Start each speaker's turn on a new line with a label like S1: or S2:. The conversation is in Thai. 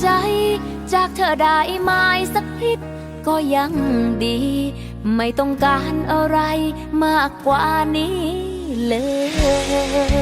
S1: ใจ จากเธอได้ไม้สักพิษก็ยังดี ไม่ต้องการอะไรมากกว่านี้เลย